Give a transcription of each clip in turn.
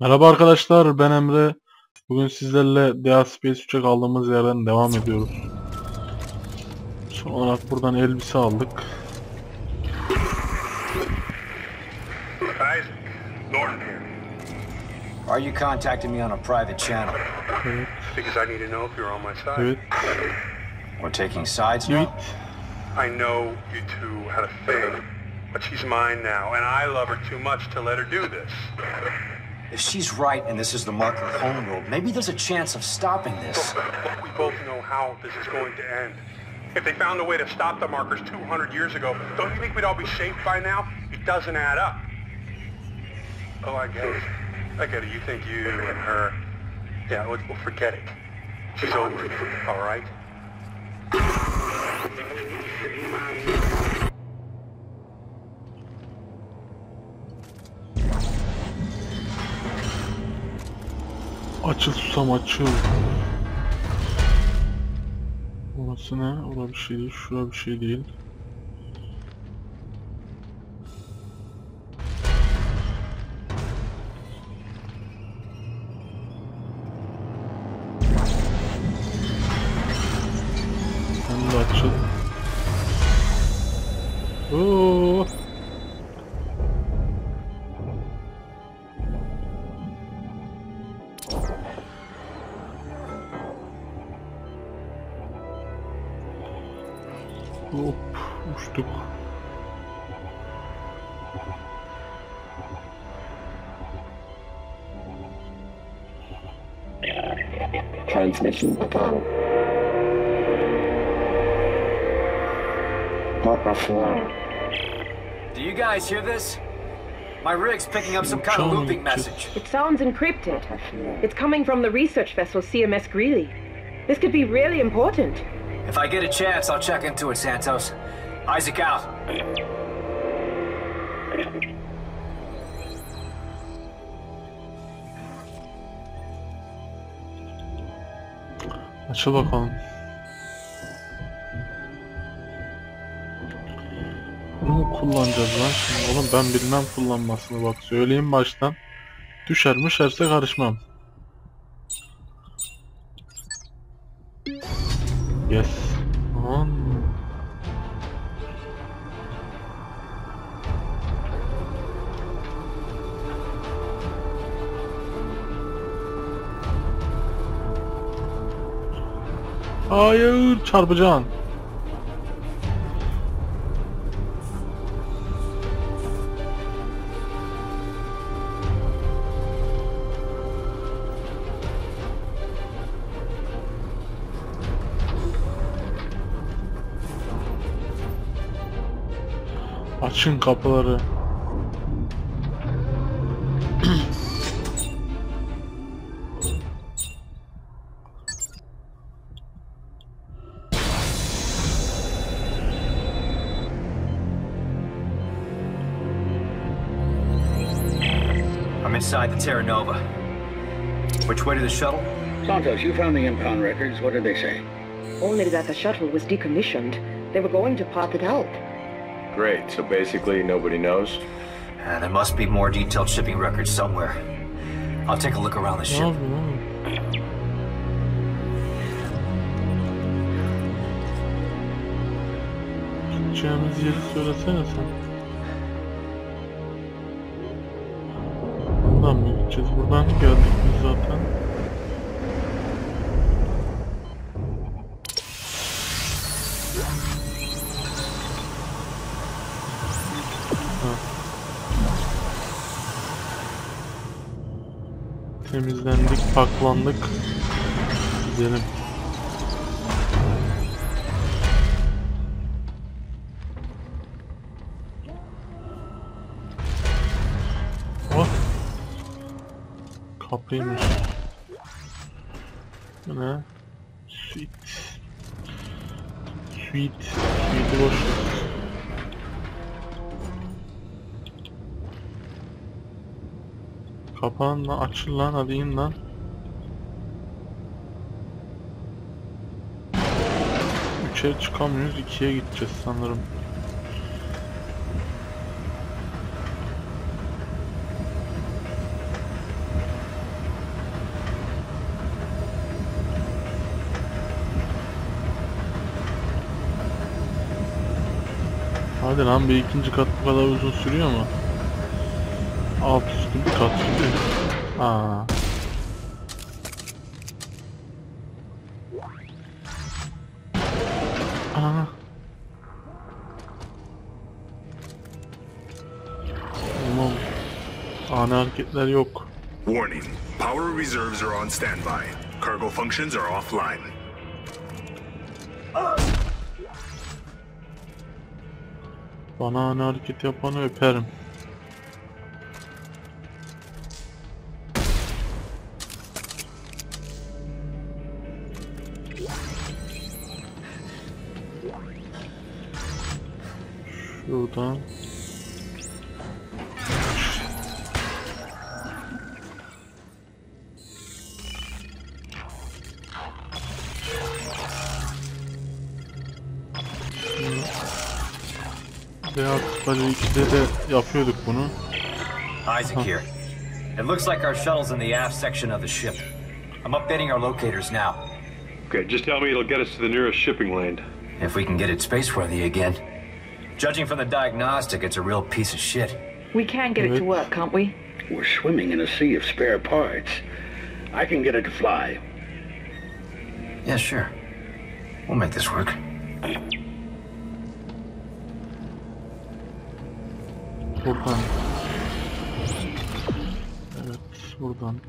Merhaba arkadaşlar ben Emre. Bugün sizlerle Dea Space 3'e kaldığımız yerden devam ediyoruz. Son olarak buradan elbise aldık. Isaac, Norton here. Are you contacting me on a private channel? Evet, Because I need to know if you're on my side. evet, We're taking sides now? I know you two had a thing, but she's mine now, and I love her too much to let her do this. If she's right and this is the marker homeworld, maybe there's a chance of stopping this. We both know how this is going to end. If they found a way to stop the markers 200 years ago, don't you think we'd all be safe by now? It doesn't add up. Oh, I get it. I get it. You think you and her... Yeah, we'll forget it. She's over it, all right? Açıl susam açıl. Orası ne? Orada bir şey değil. Şura bir şey değil. Hop uçtuk. Transmission. Papa 4. Do you guys hear this? My rig's picking up some kind of looping message. It sounds encrypted. It's coming from the research vessel CMS Greeley. This could be really important. If I get a chance, I'll check into it, Santos. Isaac out. Açıl bakalım. Bunu kullanacağız lan şimdi? Oğlum ben bilmem kullanmasını bak söyleyeyim baştan. Düşer müşerse karışmam. Yes. Aman. Hayır çarpacaksın. Açın kapıları. I'm inside the Terra Nova. Which way to the shuttle? Santos, you found the impound records. What did they say? Only that the shuttle was decommissioned. They were going to pop it out. Great, so basically nobody knows? Uh, there must be more detailed shipping records somewhere. I'll take a look around the ship. yapıyorsun oğlum? Gideceğimiz yeri söylesene sen. Buradan mı gideceğiz? Buradan geldik biz zaten. Temizlendik, paklandık. Gidelim. Oh. Kapıymış. Ne? Sweet. Sweet. Sweet'i boş Kapan lan açıl lan hadi in lan. Üçe çıkamıyoruz ikiye gideceğiz sanırım. Hadi lan bir ikinci kat bu kadar uzun sürüyor mu? Alt üstü kat sürüyor. Aa. Aa. Tamam. Ani hareketler yok. Warning. Power reserves are on standby. Cargo functions are offline. Bana ani hareket yapanı öperim. Şuradan. Beyaz Bale 2'de de yapıyorduk bunu. Isaac here. It looks like our shuttle's in the aft section of the ship. I'm updating our locators now. Okay, just tell me it'll get us to the nearest shipping lane. If we can get it spaceworthy again. Judging from the diagnostic, it's a real piece of shit. We can get it to work, can't we? We're swimming in a sea of spare parts. I can get it to fly. Yeah, sure. We'll make this work. Buradan. Evet, buradan.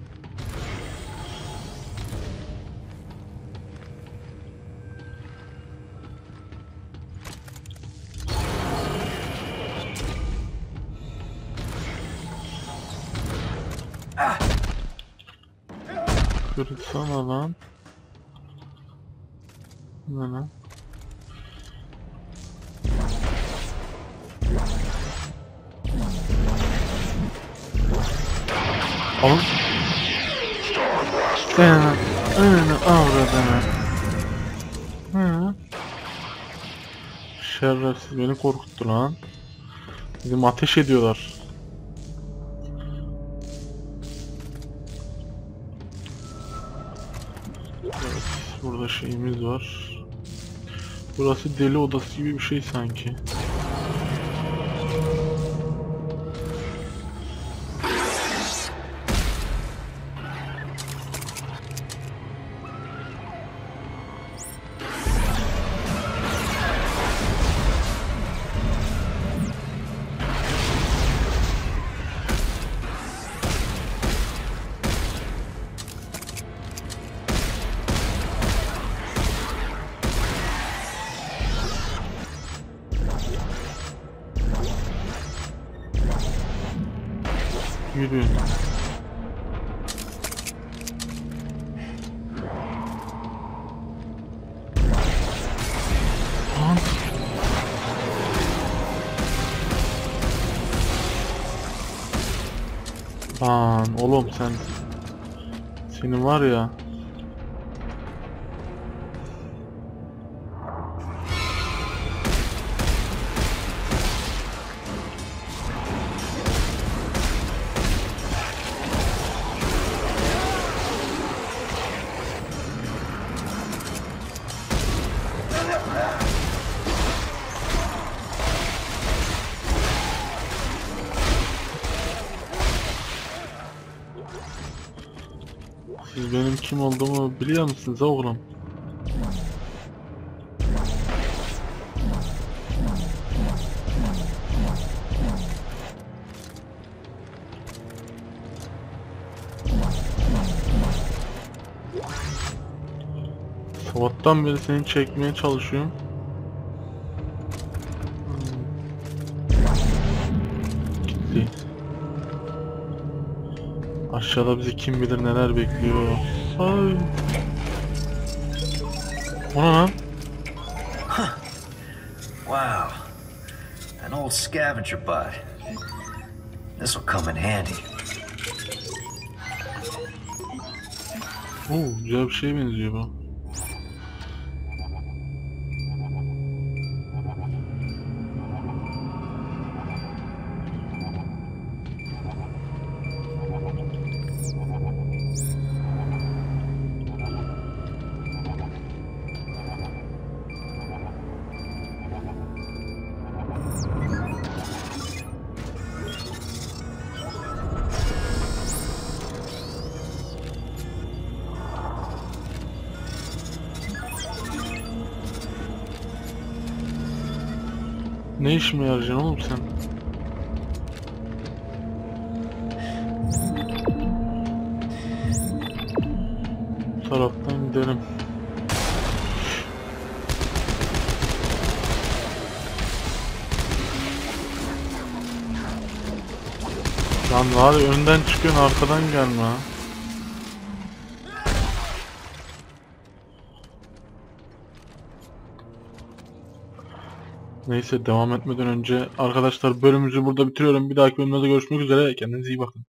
Kırsana lan. Ne lan? Oğlum. Ana, ana, avradına. Hı. Şerefsiz beni korkuttu lan. Bizim ateş ediyorlar. Evet, burada şeyimiz var. Burası deli odası gibi bir şey sanki. Lan. Lan oğlum sen senin var ya benim kim olduğumu biliyor musunuz oğlum? Sabahtan beri seni çekmeye çalışıyorum. Aşağıda bizi kim bilir neler bekliyor. Ay. O ne lan? Wow. An old scavenger bud. This'll come in handy. Oo, güzel bir şeye benziyor bu. Ne işime yarayacaksın oğlum sen? Bu taraftan gidelim. Lan var önden çıkıyorsun arkadan gelme ha. Neyse devam etmeden önce arkadaşlar bölümümüzü burada bitiriyorum. Bir dahaki bölümde görüşmek üzere. Kendinize iyi bakın.